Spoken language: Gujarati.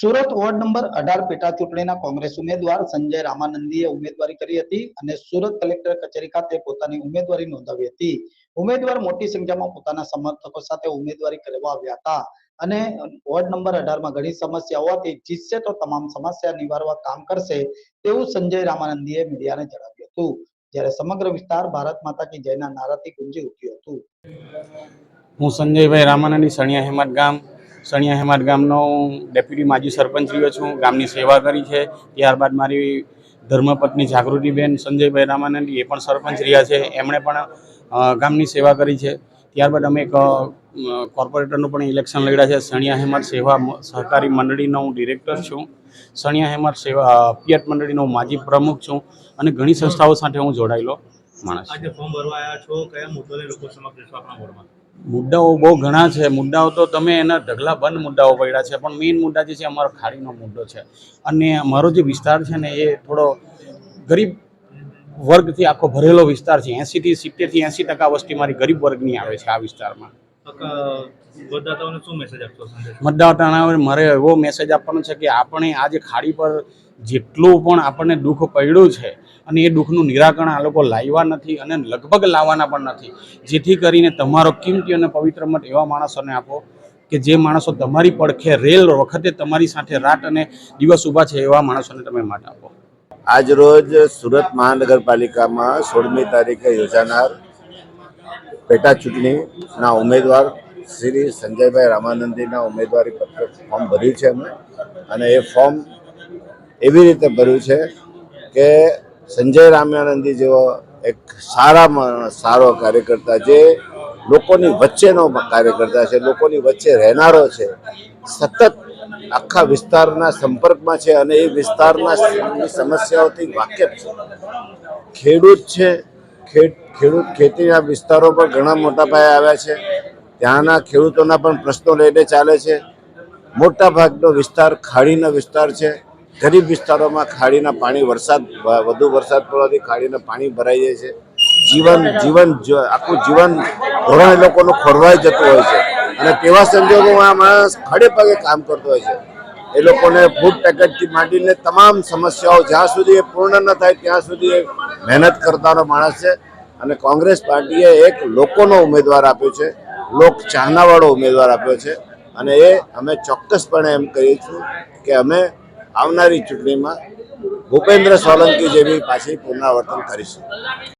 સુરત વોર્ડ નંબર અઢાર પેટા ચૂંટણીના કોંગ્રેસ ઉમેદવાર સંજય રામાનંદીએ ઉમેદવારી કરી હતી અને સુરત કલેક્ટર કચેરી ખાતે પોતાની ઉમેદવારી નોંધાવી હતી. ઉમેદવાર મોટી સંખ્યામાં પોતાના સમર્થકો સાથે ઉમેદવારી કરવા આવ્યા હતા અને વોર્ડ નંબર અઢારમાં ઘણી સમસ્યા હોવાથી જીતશે તો તમામ સમસ્યા નિવારવા કામ કરશે તેવું સંજય રામાનંદીએ મીડિયાને જણાવ્યું હતું. જ્યારે સમગ્ર વિસ્તાર ભારત માતા કી જયના નારાથી ગુંજી ઉઠ્યું હતું. હું સંજયભાઈ રામાનંદી સણિયા હેમત ગામ સણિયા હેમાડ ગામનો ડેપ્યુટી માજી સરપંચ રહ્યો છું. ગામની સેવા કરી છે. ત્યારબાદ મારી ધર્મપત્ની જાગૃતિબેન સંજયભાઈ રામાનંદી એ પણ સરપંચ રહ્યા છે. એમણે પણ ગામની સેવા કરી છે. ત્યારબાદ અમે એક કોર્પોરેટરનું પણ ઇલેક્શન લડ્યા છે. સણિયા હેમત સેવા સહકારી મંડળીનો હું ડિરેક્ટર છું. સણિયા હેમત સેવા પિયત મંડળીનો હું માજી પ્રમુખ છું અને ઘણી સંસ્થાઓ સાથે હું જોડાયેલો માણસ આજે ફોર્મ ભરવા આવ્યા છો. કયા મુદ્દાને લોકો સમક્ષ મુદ્દાઓ બહુ ઘણા છે. મુદ્દાઓ તો તમે એના ઢગલા બંધ મુદ્દાઓ પડ્યા છે. પણ મેઇન મુદ્દા જે છે અમારો ખાડીનો મુદ્દો છે. અને અમારો જે વિસ્તાર છે ને એ થોડો ગરીબ વર્ગથી આખો ભરેલો વિસ્તાર છે. એંસીથી સિત્તેરથી એંસી ટકા વસ્તી મારી ગરીબ વર્ગની આવે છે આ વિસ્તારમાં. મતદાતાઓને મારે એવો મેસેજ આપવાનો છે કે આપણે આજે ખાડી પર જેટલું પણ આપણને દુઃખ પડ્યું છે અને એ દુઃખનું નિરાકરણ આ લોકો લાવ્યા નથી અને લગભગ લાવવાના પણ નથી. જેથી કરીને તમારો કિંમતી અને પવિત્ર મત એવા માણસોને આપો કે જે માણસો તમારી પડખે રેલ વખતે તમારી સાથે રાત અને દિવસ ઊભા છે એવા માણસોને તમે માટે આપો. આજરોજ સુરત મહાનગરપાલિકામાં સોળમી તારીખે યોજાનાર પેટા ચૂંટણીના ઉમેદવાર શ્રી સંજયભાઈ રામાનંદીના ઉમેદવારી પત્ર ફોર્મ ભર્યું છે અમે અને એ ફોર્મ એવી રીતે ભર્યું છે કે સંજય રામ્યાનંદજી જેવો એક સારામાં સારો કાર્યકર્તા જે લોકોની વચ્ચેનો કાર્યકર્તા છે, લોકોની વચ્ચે રહેનારો છે, સતત આખા વિસ્તારના સંપર્કમાં છે અને એ વિસ્તારના સમસ્યાઓથી વાકેફ છે. ખેડૂત છે, ખેડ, ખેડૂત ખેતીના વિસ્તારો પર ઘણા મોટા પાયે આવ્યા છે. ત્યાંના ખેડૂતોના પણ પ્રશ્નો લઈને ચાલે છે. મોટા ભાગનો વિસ્તાર ખાડીનો વિસ્તાર છે. ગરીબ વિસ્તારોમાં ખાડીના પાણી વરસાદ વધુ વરસાદ પડવાથી ખાડીના પાણી ભરાઈ જાય છે. જીવન જીવન આખું જીવન ધોરણ એ લોકોનું ખોરવાઈ જતું હોય છે. અને તેવા સંજોગોમાં માણસ ખડે પગે કામ કરતો હોય છે. એ લોકોને ફૂડ પેકેટથી માંડીને તમામ સમસ્યાઓ જ્યાં સુધી એ પૂર્ણ ન થાય ત્યાં સુધી એ મહેનત કરતાનો માણસ છે. અને કોંગ્રેસ પાર્ટીએ એક લોકોનો ઉમેદવાર આપ્યો છે. લોક ચાહનાવાળો ઉમેદવાર આપ્યો છે. અને એ અમે ચોક્કસપણે એમ કહીએ છીએ કે અમે આવનારી ચૂંટણીમાં ભૂપેન્દ્ર સોલંકી જેવી પાછી પુનરાવર્તન કરીશું.